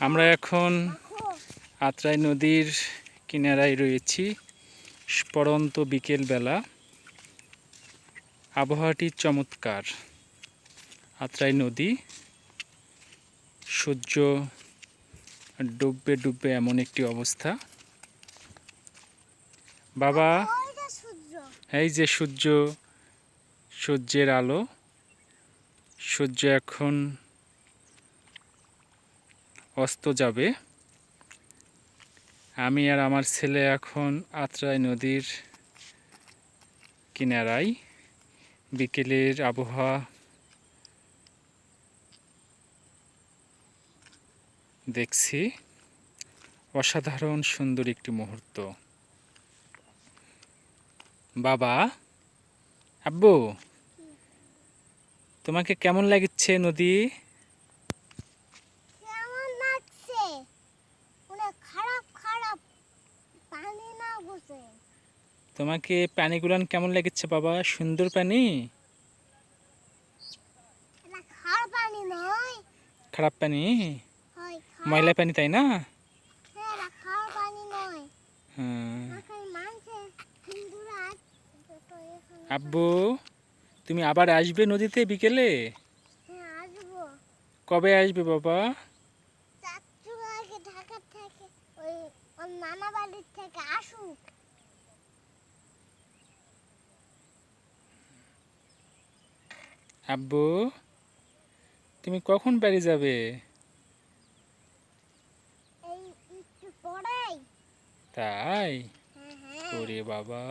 আমরা এখন আত্রাই নদীর কিনারায় রয়েছি পরন্ত বিকেলবেলা আবহাওয়াটি চমৎকার। আত্রাই নদী। সূর্য ডুববে ডুববে এমন একটি অবস্থা। বাবা, এই যে সূর্য, সূর্যের আলো। সূর্য এখন অস্ত যাবে। আমি আর আমার ছেলে এখন আত্রাই নদীর কিনারায়। বিকেলের আবহাওয়া দেখছি। অসাধারণ সুন্দর একটি মুহূর্ত। বাবা, আব্বু, তোমাকে কেমন লাগছে নদী কেমন লাগছে অনেক খারাপ খারাপ পানি না বসে তোমাকে পানিগুলান কেমন লেগেছে বাবা? সুন্দর পানি খারাপ হয় ময়লা পানি তাই না? হ্যাঁ হ্যাঁ। আব্বু তুমি আবার আসবে নদীতে বিকেলে? হ্যাঁ কবে আসবে বাবা? ঢাকা থেকে ওই ওর বাড়ির থেকে আসুক। আব্বু তুমি কখন বাড়ি যাবে? তাই? হ্যাঁ হ্যাঁ। ওরে বাবা।